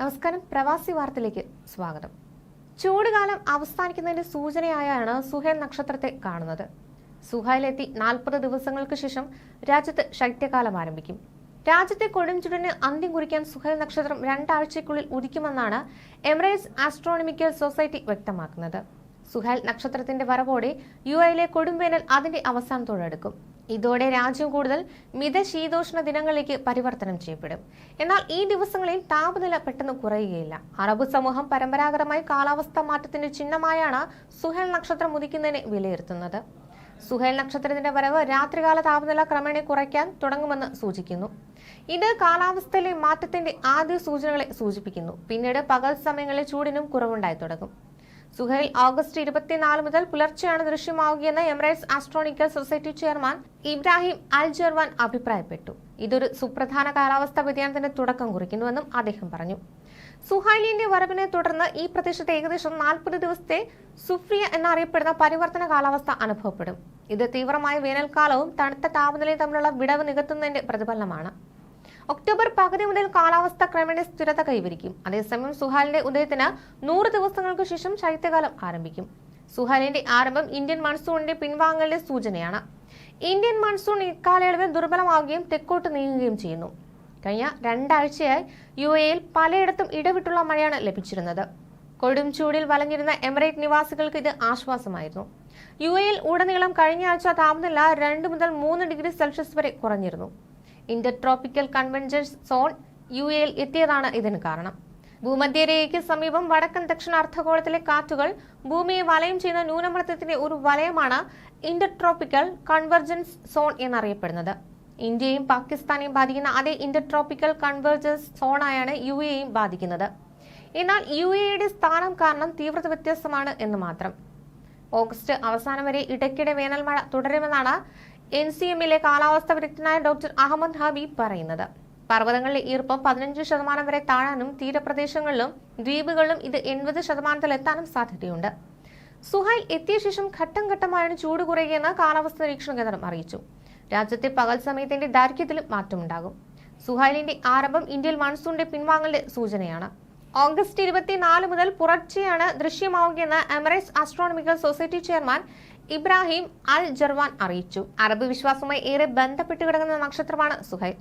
നമസ്കാരം. പ്രവാസി വാർത്തയിലേക്ക് സ്വാഗതം. ചൂടുകാലം അവസാനിക്കുന്നതിന്റെ സൂചനയായാണ് സുഹേൽ നക്ഷത്രത്തെ കാണുന്നത്. സുഹയിലെത്തി നാൽപ്പത് ദിവസങ്ങൾക്ക് ശേഷം രാജ്യത്ത് ശൈത്യകാലം ആരംഭിക്കും. രാജ്യത്തെ കൊടുംചുടിന് അന്ത്യം കുറിക്കാൻ സുഹേൽ നക്ഷത്രം രണ്ടാഴ്ചയ്ക്കുള്ളിൽ ഉദിക്കുമെന്നാണ് എമിറേറ്റ്സ് ആസ്ട്രോണമിക്കൽ സൊസൈറ്റി വ്യക്തമാക്കുന്നത്. സുഹേൽ നക്ഷത്രത്തിന്റെ വരവോടെ യു എയിലെ കൊടുംവേനൽ അതിന്റെ അവസാനത്തോടടുക്കും ഇതോടെ രാജ്യം കൂടുതൽ മിതശീതോഷ്ണ ദിനങ്ങളിലേക്ക് പരിവർത്തനം ചെയ്യപ്പെടും. എന്നാൽ ഈ ദിവസങ്ങളിൽ താപനില പെട്ടെന്ന് കുറയുകയില്ല. അറബ് സമൂഹം പരമ്പരാഗതമായി കാലാവസ്ഥാ മാറ്റത്തിന്റെ ചിഹ്നമായാണ് സുഹേൽ നക്ഷത്രം ഉദിക്കുന്നതിനെ വിലയിരുത്തുന്നത്. സുഹേൽ നക്ഷത്രത്തിന്റെ വരവ് രാത്രികാല താപനില ക്രമേണ കുറയ്ക്കാൻ തുടങ്ങുമെന്ന് സൂചിക്കുന്നു. ഇത് കാലാവസ്ഥയിലെ മാറ്റത്തിന്റെ ആദ്യ സൂചനകളെ സൂചിപ്പിക്കുന്നു. പിന്നീട് പകൽ സമയങ്ങളിൽ ചൂടിനും കുറവുണ്ടായി തുടങ്ങും. സുഹൈൽ ഓഗസ്റ്റ് ഇരുപത്തിനാല് മുതൽ പുലർച്ചെയാണ് ദൃശ്യമാവുകയെന്ന് Emirates astronomical society chairman Ibrahim Al Jarwan അഭിപ്രായപ്പെട്ടു. ഇതൊരു സുപ്രധാന കാലാവസ്ഥാ വ്യതിയാനത്തിന് തുടക്കം കുറിക്കുന്നുവെന്നും അദ്ദേഹം പറഞ്ഞു. സുഹൈലിന്റെ വരവിനെ തുടർന്ന് ഈ പ്രദേശത്ത് ഏകദേശം നാൽപ്പത് ദിവസത്തെ സുഫ്രിയ എന്നറിയപ്പെടുന്ന പരിവർത്തന കാലാവസ്ഥ അനുഭവപ്പെടും. ഇത് തീവ്രമായ വേനൽക്കാലവും തണുത്ത താപനിലയും തമ്മിലുള്ള വിടവ് നികത്തുന്നതിന്റെ പ്രതിഫലനമാണ്. ഒക്ടോബർ പകുതി മുതൽ കാലാവസ്ഥ ക്രമേണ സ്ഥിരത കൈവരിക്കും. അതേസമയം സുഹാലിന്റെ ഉദയത്തിന് നൂറ് ദിവസങ്ങൾക്ക് ശേഷം ശൈത്യകാലം ആരംഭിക്കും. സുഹാലിന്റെ ആരംഭം ഇന്ത്യൻ മൺസൂണിന്റെ പിൻവാങ്ങലിന്റെ സൂചനയാണ്. ഇന്ത്യൻ മൺസൂൺ ഇക്കാലയളവിൽ ദുർബലമാവുകയും തെക്കോട്ട് നീങ്ങുകയും ചെയ്യുന്നു. കഴിഞ്ഞ രണ്ടാഴ്ചയായി യു എയിൽ പലയിടത്തും ഇടവിട്ടുള്ള മഴയാണ് ലഭിച്ചിരുന്നത്. കൊടും ചൂടിൽ വലഞ്ഞിരുന്ന എമിറേറ്റ് നിവാസികൾക്ക് ഇത് ആശ്വാസമായിരുന്നു. യു എയിൽ ഉടനീളം കഴിഞ്ഞ ആഴ്ച താപനില രണ്ട് മുതൽ മൂന്ന് ഡിഗ്രി സെൽഷ്യസ് വരെ കുറഞ്ഞിരുന്നു. ഇന്റർട്രോപ്പിക്കൽ കൺവെൻഷൻ സോൺ യു എയിൽ എത്തിയതാണ് ഇതിന് കാരണം. ഭൂമധ്യരേഖയ്ക്ക് സമീപം വടക്കൻ ദക്ഷിണ അർദ്ധഗോളത്തിലെ കാറ്റുകൾ ഭൂമിയെ വലയം ചെയ്യുന്ന ന്യൂനമർദ്ദത്തിന്റെ ഒരു വലയമാണ് ഇന്റർ ട്രോപ്പിക്കൽ കൺവെർജൻസ് സോൺ എന്നറിയപ്പെടുന്നത്. ഇന്ത്യയും പാകിസ്ഥാനെയും ബാധിക്കുന്ന അതേ ഇന്റർ ട്രോപ്പിക്കൽ കൺവെർജൻസ് സോണായാണ് യു എയും ബാധിക്കുന്നത്. എന്നാൽ യു എയുടെ സ്ഥാനം കാരണം തീവ്രത വ്യത്യസ്തമാണ് എന്ന് മാത്രം. ഓഗസ്റ്റ് അവസാനം വരെ ഇടയ്ക്കിടെ വേനൽ മഴ തുടരുമെന്നാണ് എൻ സി എമ്മിലെ കാലാവസ്ഥ വിദഗ്ധനായ ഡോക്ടർ അഹമ്മദ് ഹബീബ് പറയുന്നത്. പർവതങ്ങളിലെ ഈർപ്പം പതിനഞ്ച് ശതമാനം വരെ താഴാനും തീരപ്രദേശങ്ങളിലും ദ്വീപുകളിലും ഇത് എൺപത് ശതമാനത്തിൽ എത്താനും സാധ്യതയുണ്ട്. സുഹൈൽ എത്തിയ ശേഷം ഘട്ടം ഘട്ടമായാണ് ചൂട് കുറയുകയെന്ന് കാലാവസ്ഥാ നിരീക്ഷണ കേന്ദ്രം അറിയിച്ചു. രാജ്യത്തെ പകൽ സമയത്തിന്റെ ദൈർഘ്യത്തിലും മാറ്റമുണ്ടാകും. സുഹൈലിന്റെ ആരംഭം ഇന്ത്യയിൽ മൺസൂണിന്റെ പിൻവാങ്ങലിന്റെ സൂചനയാണ്. ഓഗസ്റ്റ് ഇരുപത്തിനാല് മുതൽ പുറർച്ചെയാണ് ദൃശ്യമാവുകയെന്ന് Emirates astronomical society chairman Ibrahim Al Jarwan അറിയിച്ചു. അറബ് വിശ്വാസവുമായി ഏറെ ബന്ധപ്പെട്ട് കിടക്കുന്ന നക്ഷത്രമാണ് സുഹൈൽ.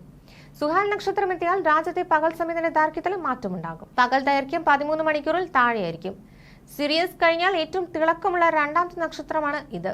സുഹാൽ നക്ഷത്രം എത്തിയാൽ രാജ്യത്തെ പകൽ സമയത്തിന്റെ ദൈർഘ്യത്തിൽ മാറ്റമുണ്ടാകും. പകൽ ദൈർഘ്യം പതിമൂന്ന് മണിക്കൂറിൽ താഴെയായിരിക്കും. സിറിയസ് കഴിഞ്ഞാൽ ഏറ്റവും തിളക്കമുള്ള രണ്ടാമത്തെ നക്ഷത്രമാണ് ഇത്.